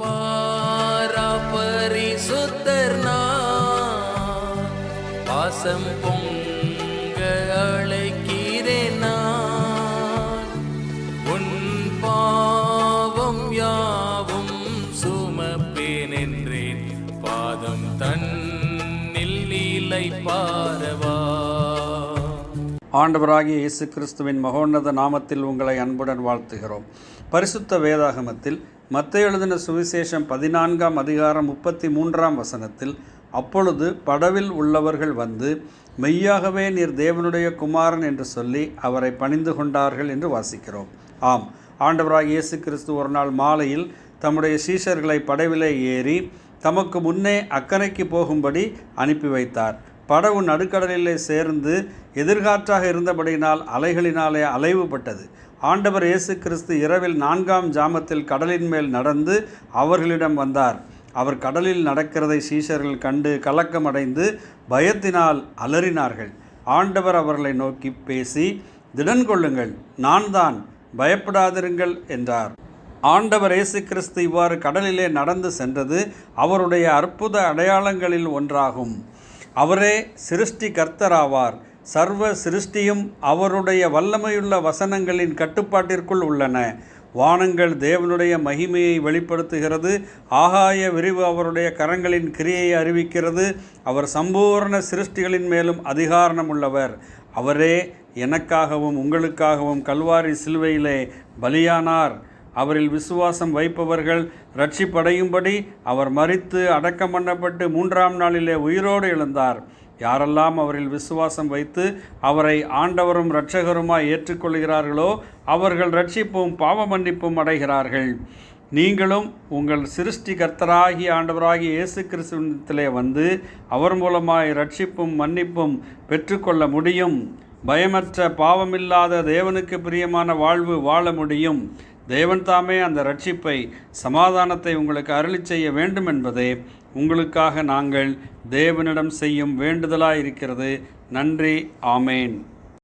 பாரா பரிசுத்தர் நான் பாசம் பொங்க அழைக்கிறேன். உன் பாவம் யாவும் சுமப்பேன் என்றேன் பாதம் தன்னில் நீலை பாரவா. ஆண்டவராகிய இயேசு கிறிஸ்துவின் மகோன்னத நாமத்தில் உங்களை அன்புடன் வாழ்த்துகிறோம். பரிசுத்த வேதாகமத்தில் மத்த எழுதின சுவிசேஷம் பதினான்காம் அதிகாரம் முப்பத்தி மூன்றாம் வசனத்தில் அப்பொழுது படவில் உள்ளவர்கள் வந்து மெய்யாகவே நீர் தேவனுடைய குமாரன் என்று சொல்லி அவரை பணிந்து கொண்டார்கள் என்று வாசிக்கிறோம். ஆம் ஆண்டவராக இயேசு கிறிஸ்து ஒரு நாள் மாலையில் தம்முடைய சீஷர்களை படவிலே ஏறி தமக்கு முன்னே அக்கறைக்கு போகும்படி அனுப்பி வைத்தார். படகு நடுக்கடலிலே சேர்ந்து எதிர்காற்றாக இருந்தபடியினால் அலைகளினாலே அலைவுபட்டது. ஆண்டவர் இயேசு கிறிஸ்து இரவில் நான்காம் ஜாமத்தில் கடலின் மேல் நடந்து அவர்களிடம் வந்தார். அவர் கடலில் நடக்கிறதை சீஷர்கள் கண்டு கலக்கமடைந்து பயத்தினால் அலறினார்கள். ஆண்டவர் அவர்களை நோக்கி பேசி திடன் கொள்ளுங்கள் நான் தான் பயப்படாதிருங்கள் என்றார். ஆண்டவர் இயேசு கிறிஸ்து இவ்வாறு கடலிலே நடந்து சென்றது அவருடைய அற்புத அடையாளங்களில் ஒன்றாகும். அவரே சிருஷ்டி கர்த்தராவார் சர்வ சிருஷ்டியும் அவருடைய வல்லமையுள்ள வசனங்களின் கட்டுப்பாட்டிற்குள் உள்ளன. வானங்கள் தேவனுடைய மகிமையை வெளிப்படுத்துகிறது. ஆகாய விரிவு அவருடைய கரங்களின் கிரியை அறிவிக்கிறது. அவர் சம்பூர்ண சிருஷ்டிகளின் மேலும் அதிகாரணம் உள்ளவர் அவரே எனக்காகவும் உங்களுக்காகவும் கல்வாரி சிலுவையிலே பலியானார். அவரில் விசுவாசம் வைப்பவர்கள் ரட்சிப்படையும்படி அவர் மறித்து அடக்கம் பண்ணப்பட்டு மூன்றாம் நாளிலே உயிரோடு எழுந்தார். யாரெல்லாம் அவரில் விசுவாசம் வைத்து அவரை ஆண்டவரும் இரட்சகருமாய் ஏற்றுக்கொள்கிறார்களோ அவர்கள் ரட்சிப்பும் பாவ மன்னிப்பும் அடைகிறார்கள். நீங்களும் உங்கள் சிருஷ்டி கர்த்தராகி ஆண்டவராகிய இயேசு கிறிஸ்துவத்திலே வந்து அவர் மூலமாய் ரட்சிப்பும் மன்னிப்பும் பெற்றுக்கொள்ள முடியும். பயமற்ற பாவமில்லாத தேவனுக்கு பிரியமான வாழ்வு வாழ முடியும். தேவன் தாமே அந்த ரட்சிப்பை சமாதானத்தை உங்களுக்கு அருளி செய்ய வேண்டும் என்பதே உங்களுக்காக நாங்கள் தேவனிடம் செய்யும் வேண்டுதலாக இருக்கிறது நன்றி. ஆமேன்.